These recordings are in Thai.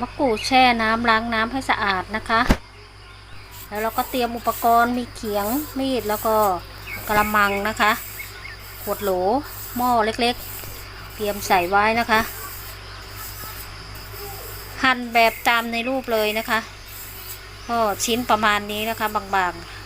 มะกรูดแช่น้ำล้างน้ำให้สะอาดนะคะ แล้วเราก็เตรียมอุปกรณ์มีเขียงมีดแล้วก็กระมังนะคะขวดโหลหม้อเล็กๆ เตรียมใส่ไว้นะคะ หั่นแบบตามในรูปเลยนะคะก็ชิ้นประมาณนี้นะคะบางๆ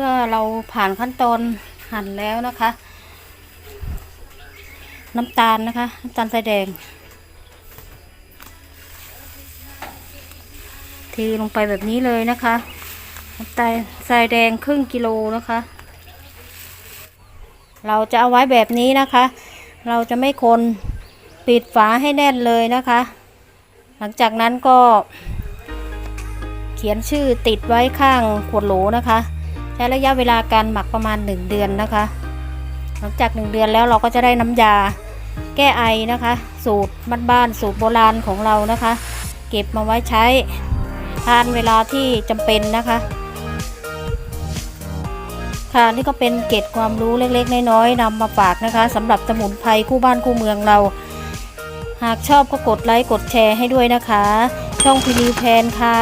พื่อเราผ่านขั้นตอนหั่นแล้วนะคะ น้ำตาลนะคะน้ำตาลทรายแดงเทีลงไปแบบนี้เลยนะคะน้ำตาลทรายแดงครึ่งกิโลนะคะ เราจะเอาไว้แบบนี้นะคะ เราจะไม่คนปิดฝาให้แน่นเลยนะคะ หลังจากนั้นก็เขียนชื่อติดไว้ข้างขวดโหลนะคะ ใช้ระยะเวลาการหมักประมาณ 1 เดือนนะคะ หลังจาก 1 เดือนแล้วเราก็จะได้น้ำยาแก้ไอนะคะ สูตรบ้านๆสูตรโบราณของเรานะคะ เก็บมาไว้ใช้ทานเวลาที่จำเป็นนะคะ ค่ะนี่ก็เป็นเก็ดความรู้เล็กๆ น้อยๆนำมาฝากนะคะสำหรับสมุนไพรคู่บ้านคู่เมืองเรา หากชอบก็กดไลค์กดแชร์ให้ด้วยนะคะ ช่องพีดีแพนค่ะ